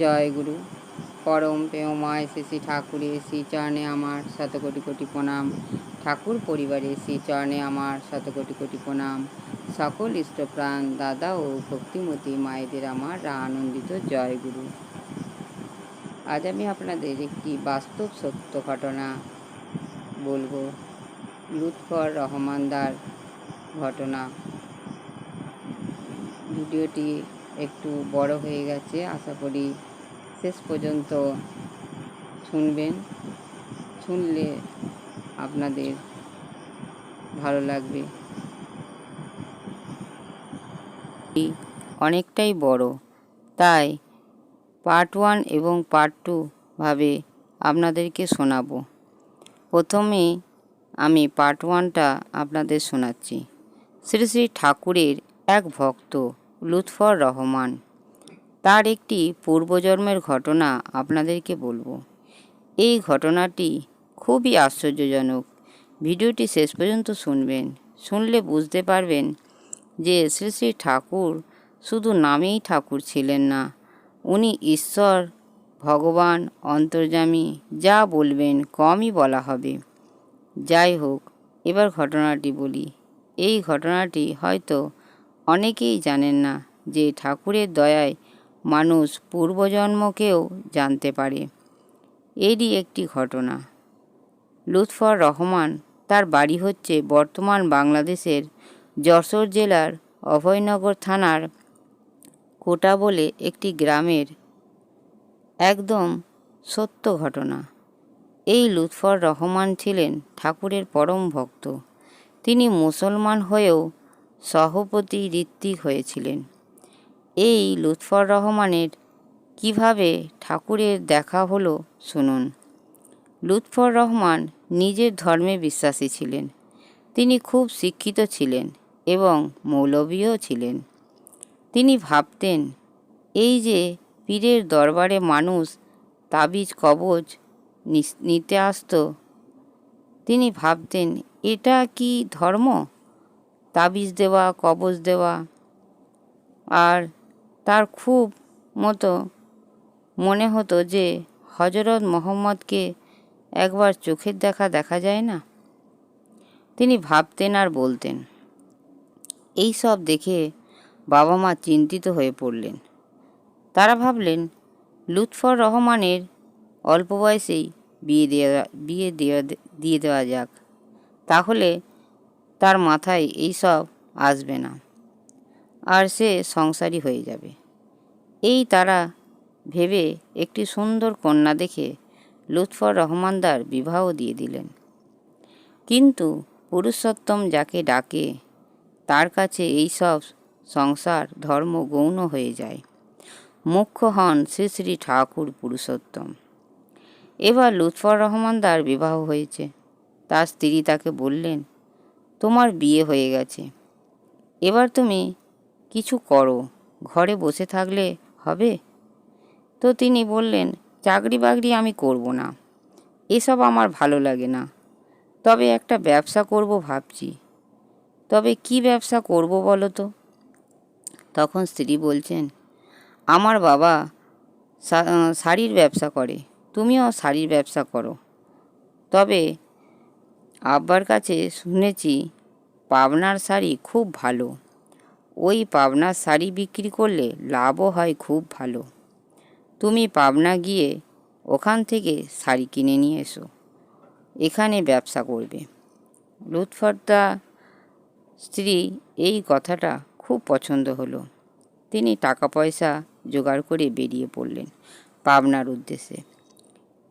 জয় গুরু। পরম প্রেমময় শ্রী শ্রী ঠাকুরের শ্রী চরণে আমার শত কোটি কোটি প্রণাম। ঠাকুর পরিবারের শ্রী চরণে আমার শত কোটি কোটি প্রণাম। সকল ইষ্টপ্রাণ দাদা ও ভক্তিমতী মায়েদের আমার আনন্দিত জয় গুরু। আজ আমি আপনাদের একটি বাস্তব সত্য ঘটনা বলব। লুৎফর রহমানদার ঘটনা। ভিডিওটি একটু বড় হয়ে গেছে, আশা করি শেষ পর্যন্ত শুনবেন, শুনলে আপনাদের ভালো লাগবে। অনেকটাই বড়, তাই পার্ট ওয়ান এবং পার্ট টু ভাবে আপনাদেরকে শোনাবো। প্রথমে আমি পার্ট ওয়ানটা আপনাদের শোনাচ্ছি। শ্রী শ্রী ঠাকুরের এক ভক্ত, লুৎফর রহমান। তার একটি পূর্বজন্মের ঘটনা আপনাদেরকে বলব। এই ঘটনাটি খুবই আশ্চর্যজনক। ভিডিওটি শেষ পর্যন্ত শুনবেন। শুনলে বুঝতে পারবেন যে শ্রী শ্রী ঠাকুর শুধু নামেই ঠাকুর ছিলেন না, উনি ঈশ্বর, ভগবান, অন্তর্যামী, যা বলবেন কমই বলা হবে। যাই হোক, এবার ঘটনাটি বলি। এই ঘটনাটি হয়তো অনেকেই জানেন না যে ঠাকুরের দয়ায় মানুষ পূর্বজন্মকেও জানতে পারে। এরই একটি ঘটনা। লুৎফর রহমান তার বাড়ি হচ্ছে বর্তমান বাংলাদেশের যশোর জেলার অভয়নগর থানার কোটা বলে একটি গ্রামের একদম সত্য ঘটনা। এই লুৎফর রহমান ছিলেন ঠাকুরের পরম ভক্ত। তিনি মুসলমান হয়েও সহপতি ঋত্বিক হয়েছিলেন। এই লুৎফর রহমানের কীভাবে ঠাকুরের দেখা হলো শুনুন। লুৎফর রহমান নিজের ধর্মে বিশ্বাসী ছিলেন। তিনি খুব শিক্ষিত ছিলেন এবং মৌলবীও ছিলেন। তিনি ভাবতেন, এই যে পীরের দরবারে মানুষ তাবিজ, কবজ নিতে আসতো, তিনি ভাবতেন, এটা কি ধর্ম? তাবিজ দেওয়া, কবজ দেওয়া, আর তার খুব মতো মনে হতো যে হজরত মোহাম্মদকে একবার চোখের দেখা দেখা যায় না। তিনি ভাবতেন আর বলতেন, এই সব দেখে বাবা মা চিন্তিত হয়ে পড়লেন। তারা ভাবলেন, লুৎফর রহমানের অল্প বয়সেই বিয়ে দেওয়া বিয়ে দেওয়া দিয়ে দেওয়া যাক। তাহলে তার মাথায় এই সব আসবে না। আর সে সংসারী হয়ে যাবে। এই তারা ভেবে একটি সুন্দর কন্যা দেখে লুৎফর রহমানদার বিবাহ দিয়ে দিলেন। কিন্তু পুরুষোত্তম যাকে ডাকে, তার কাছে এই সব সংসার, ধর্ম গৌণ হয়ে যায়। মুখ্য হন শ্রী শ্রী ঠাকুর পুরুষোত্তম। এবার লুৎফর রহমানদার বিবাহ হয়েছে। তার স্ত্রী তাকে বললেন, তোমার বিয়ে হয়ে গেছে। এবার তুমি কিছু করো। ঘরে বসে থাকলে হবে? তো তিনি বললেন চাকরি বাকরি আমি করব না। এসব আমার ভালো লাগে না। তবে একটা ব্যবসা করব ভাবছি। তবে কি ব্যবসা করব বলো তো? তখন স্ত্রী বলছেন, আমার বাবা শাড়ির ব্যবসা করে। তুমিও শাড়ির ব্যবসা করো। তবে আব্বার কাছে শুনেছি পাবনার শাড়ি খুব ভালো। ওই পাবনার শাড়ি বিক্রি করলে লাভও হয় খুব ভালো। তুমি পাবনা গিয়ে ওখান থেকে শাড়ি কিনে নিয়ে এসো। এখানে ব্যবসা করবে। লুৎফরদা স্ত্রী এই কথাটা খুব পছন্দ হলো। তিনি টাকা পয়সা জোগাড় করে বেরিয়ে পড়লেন পাবনার উদ্দেশ্যে।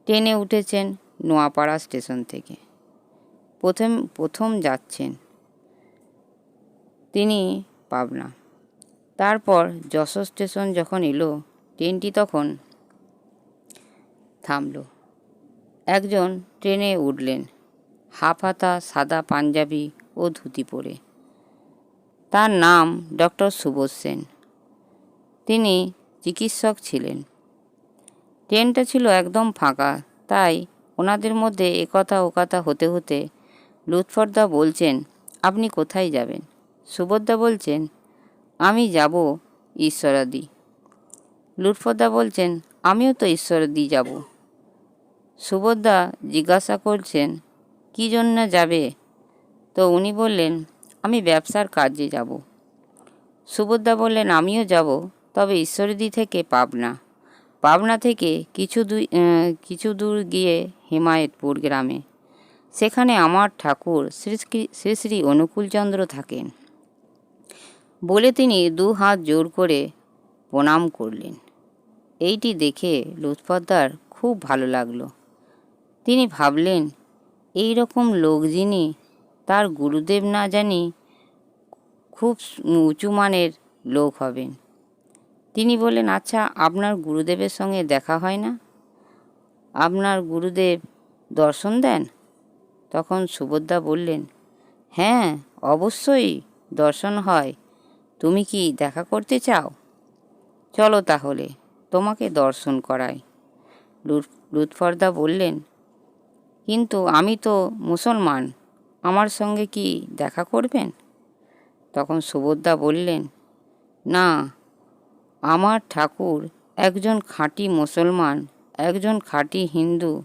ট্রেনে উঠেছেন নোয়াপাড়া স্টেশন থেকে। প্রথম প্রথম যাচ্ছেন। তিনি পাবনা। তারপর যশোর স্টেশন যখন এলো, ট্রেনটি তখন থামল। একজন ট্রেনে উঠলেন হাফ হাতা সাদা পাঞ্জাবি ও ধুতি পরে। তার নাম ডক্টর সুবোধ সেন। তিনি চিকিৎসক ছিলেন। ট্রেনটা ছিল একদম ফাঁকা, তাই ওনাদের মধ্যে একথা ওকথা হতে হতে লুৎফরদা বলছেন, আপনি কোথায় যাবেন? সুভদ্রা বলছেন, আমি যাব ঈশ্বরাদি। লুৎফরদা বলছেন, আমিও তো ঈশ্বরদী যাব। সুভদ্রা জিজ্ঞাসা করছেন, কী জন্য যাবে? তো উনি বললেন, আমি ব্যবসার কাজে যাব। সুভদ্রা বললেন, আমিও যাব, তবে ঈশ্বরদি থেকে পাবনা। পাবনা থেকে কিছু দূর কিছু দূর গিয়ে হিমায়তপুর গ্রামে। সেখানে আমার ঠাকুর শ্রী- শ্রী শ্রী অনুকূলচন্দ্র থাকেন। বলে তিনি দু হাত জোর করে প্রণাম করলেন। এইটি দেখে লুৎফাদ্দার খুব ভালো লাগল। তিনি ভাবলেন, এই রকম লোক যিনি, তার গুরুদেব না জানি খুব উঁচু মানের লোক হবেন। তিনি বললেন আচ্ছা আপনার গুরুদেবের সঙ্গে দেখা হয় না? আপনার গুরুদেব দর্শন দেন? তখন সুভদ্রা বললেন হ্যাঁ অবশ্যই দর্শন হয়। তুমি কি দেখা করতে চাও? চলো তাহলে, তোমাকে দর্শন করাই। লুৎ- লুৎফরদা বললেন, কিন্তু আমি তো মুসলমান, আমার সঙ্গে কি দেখা করবেন? তখন সুভদ্রা বললেন, না, আমার ঠাকুর একজন খাঁটি মুসলমান, একজন খাঁটি হিন্দু,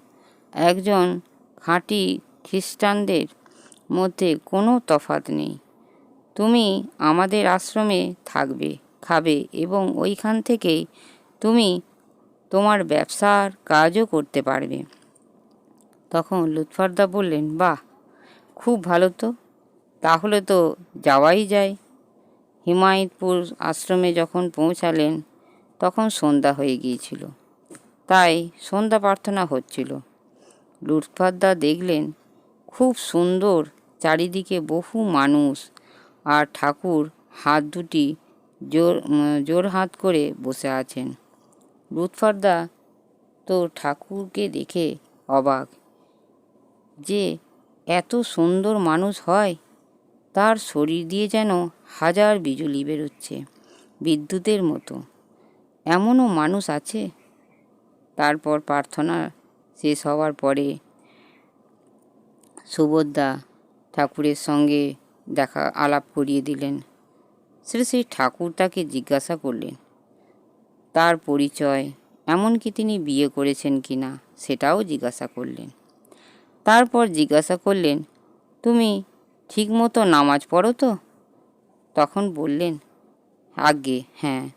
একজন খাঁটি খ্রিস্টানদের মধ্যে কোনো তফাৎ নেই। তুমি আমাদের আশ্রমে থাকবে, খাবে এবং ওইখান থেকেই তুমি তোমার ব্যবসার কাজও করতে পারবে। তখন লুৎফারদা বললেন, বাহ, খুব ভালো তো। তাহলে তো যাওয়াই যায়। হিমায়তপুর আশ্রমে যখন পৌঁছালেন, তখন সন্ধ্যা হয়ে গিয়েছিল। তাই সন্ধ্যা প্রার্থনা হচ্ছিল। লুৎফাদ্দা দেখলেন, খুব সুন্দর চারিদিকে বহু মানুষ আর ঠাকুর হাত দুটি জোর জোর হাত করে বসে আছেন। লুৎফাদ্দা তো ঠাকুরকে দেখে অবাক। যে এত সুন্দর মানুষ হয়, তার শরীর দিয়ে যেন হাজার বিজুলি বেরোচ্ছে বিদ্যুতের মতো। এমনও মানুষ আছে? তারপর প্রার্থনা শেষ হওয়ার পরে সুভদ্রা ঠাকুরের সঙ্গে দেখা, আলাপ করিয়ে দিলেন। শ্রী শ্রী ঠাকুর তাকে জিজ্ঞাসা করলেন, তার পরিচয় এমনকি তিনি বিয়ে করেছেন কি না, সেটাও জিজ্ঞাসা করলেন। তারপর জিজ্ঞাসা করলেন, তুমি ঠিকমতো নামাজ পড়ো তো? তখন বললেন আগে হ্যাঁ।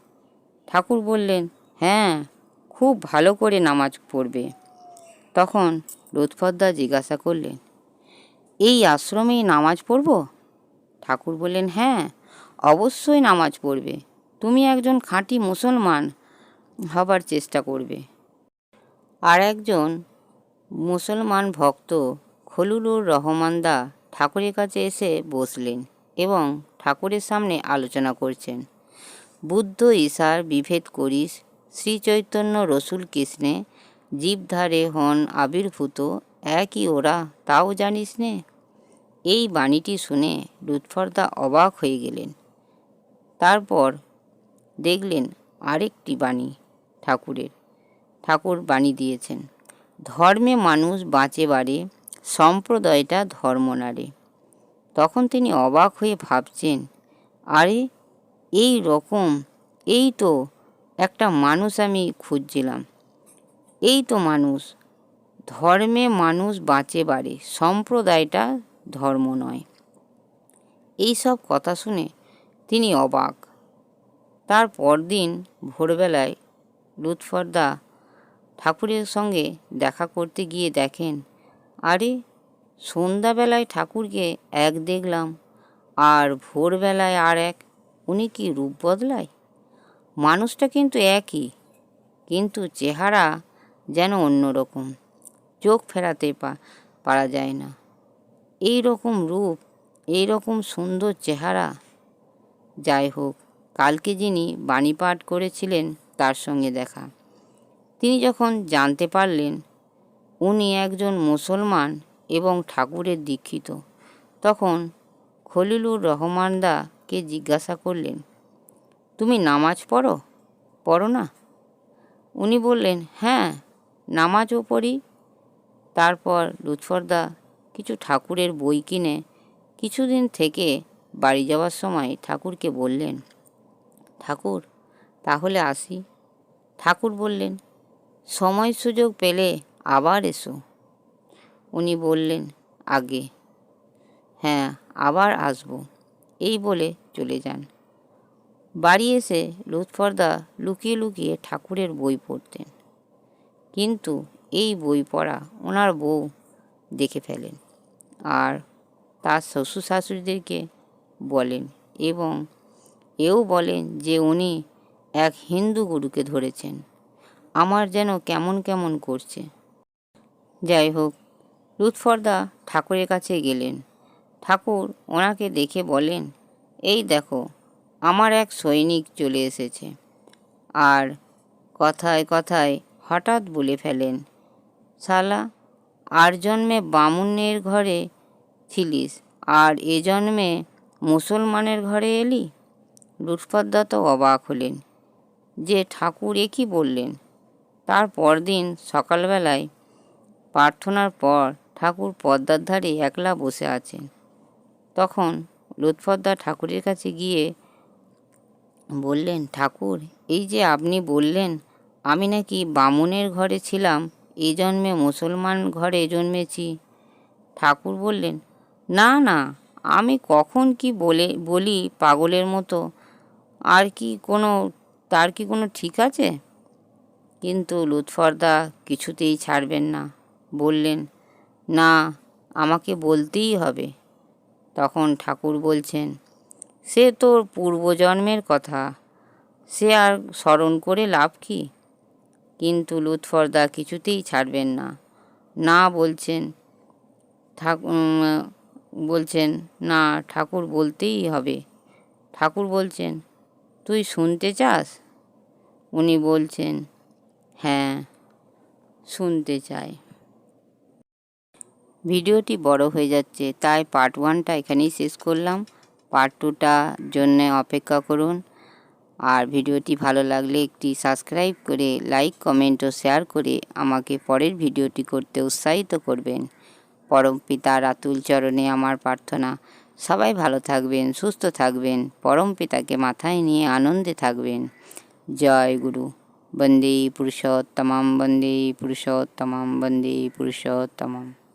ঠাকুর বললেন হ্যাঁ খুব ভালো করে নামাজ পড়বে। তখন লোৎফদ্দা জিজ্ঞাসা করলেন, এই আশ্রমেই নামাজ পড়ব? ঠাকুর বললেন হ্যাঁ অবশ্যই নামাজ পড়বে। তুমি একজন খাঁটি মুসলমান হবার চেষ্টা করবে। আর একজন মুসলমান ভক্ত খলিলুর রহমানদা ঠাকুরের কাছে এসে বসলেন এবং ঠাকুরের সামনে আলোচনা করছেন। বুদ্ধ ঈশার বিভেদ করিস, শ্রীচৈতন্য রসুল কৃষ্ণে জীবধারে হন আবির্ভূত, একই ওরা, তাও জানিস নে? এই বাণীটি শুনে লুৎফরদা অবাক হয়ে গেলেন। তারপর দেখলেন আরেকটি বাণী ঠাকুরের। ঠাকুর বাণী দিয়েছেন, ধর্মে মানুষ বাঁচে বাড়ে, সম্প্রদায়টা ধর্ম নাড়ে। তখন তিনি অবাক হয়ে ভাবছেন, আরে, এই রকম, এই তো একটা মানুষ আমি খুঁজছিলাম। এই তো মানুষ, ধর্মে মানুষ বাঁচে বাড়ে, সম্প্রদায়টা ধর্ম নয়। এই সব কথা শুনে তিনি অবাক। তার পরদিন ভোরবেলায় লুৎফরদা ঠাকুরের সঙ্গে দেখা করতে গিয়ে দেখেন, আরে, সন্ধ্যাবেলায় ঠাকুরকে এক দেখলাম, আর ভোরবেলায় আর এক, উনি কি রূপ বদলায়? মানুষটা কিন্তু একই, কিন্তু চেহারা যেন অন্যরকম, চোখ ফেরাতে পারা যায় না। এই রকম রূপ, এই রকম সুন্দর চেহারা। যাই হোক, কালকে যিনি বাণী পাঠ করেছিলেন তার সঙ্গে দেখা। তিনি যখন জানতে পারলেন, উনি একজন মুসলমান এবং ঠাকুরের দীক্ষিত, তখন খলিলুর রহমানদাকে জিজ্ঞাসা করলেন, তুমি নামাজ পড়ো? পড়ো না। উনি বললেন হ্যাঁ নামাজও পড়ি। তারপর লুৎফরদা কিছু ঠাকুরের বই কিনে কিছুদিন থেকে বাড়ি যাওয়ার সময় ঠাকুরকে বললেন, ঠাকুর, তাহলে আসি। ঠাকুর বললেন, সময় সুযোগ পেলে আবার এসো। উনি বললেন, আগে। হ্যাঁ আবার আসব। এই বলে চলে যান। বাড়ি এসে লুৎফরদা লুকিয়ে লুকিয়ে ঠাকুরের বই পড়তেন। কিন্তু এই বই পড়া ওনার বউ দেখে ফেলেন। আর তার শ্বশুর শাশুড়িদেরকে বলেন এবং এও বলেন যে উনি এক হিন্দু গুরুকে ধরেছেন। আমার যেন কেমন কেমন করছে। যাই হোক, লুৎফরদা ঠাকুরের কাছে গেলেন। ঠাকুর ওনাকে দেখে বলেন, এই দেখো, আমার এক সৈনিক চলে এসেছে। আর কথায় কথায় হঠাৎ বলে ফেলেন, শালা আর জন্মে বামুনের ঘরে ছিলিস, আর এ জন্মে মুসলমানের ঘরে এলি? লুৎফরদা তো অবাক হলেন। যে ঠাকুর এ বললেন? তার পরদিন সকালবেলায় প্রার্থনার পর ঠাকুর পদ্মার ধারে একলা বসে আছেন। তখন লুৎফরদা ঠাকুরের কাছে গিয়ে বললেন, ঠাকুর, এই যে আপনি বললেন, আমি নাকি বামুনের ঘরে ছিলাম এই জন্মে মুসলমান ঘরে জন্মেছি। ঠাকুর বললেন, না না, আমি কখন কি বলে, বলি পাগলের মতো? আর কি কোনো, তার কি কোনো ঠিক আছে? কিন্তু লুৎফরদা কিছুতেই ছাড়বেন না। বললেন, না, আমাকে বলতেই হবে। তখন ঠাকুর বলছেন, সে তোর পূর্বজন্মের কথা। সে আর স্মরণ করে লাভ কি? কিন্তু লুৎফর্দা কিছুতেই ছাড়বেন না। না বলছেন বলছেন, না, ঠাকুর বলতেই হবে। ঠাকুর বলছেন, তুই শুনতে চাস? উনি বলছেন হ্যাঁ শুনতে চাই। ভিডিওটি বড় হয়ে যাচ্ছে, তাই পার্ট ওয়ানটা এখানেই শেষ করলাম। পার্ট টুটা জন্যে অপেক্ষা করুন। আর ভিডিওটি ভালো লাগলে একটি সাবস্ক্রাইব করে লাইক, কমেন্ট ও শেয়ার করে আমাকে পরের ভিডিওটি করতে উৎসাহিত করবেন। পরম পিতার আতুল চরণে আমার প্রার্থনা। সবাই ভালো থাকবেন, সুস্থ থাকবেন, পরম পিতাকে মাথায় নিয়ে আনন্দে থাকবেন। জয় গুরু। বন্দে পুরুষোত্তমম বন্দে পুরুষোত্তমম বন্দে পুরুষোত্তমম।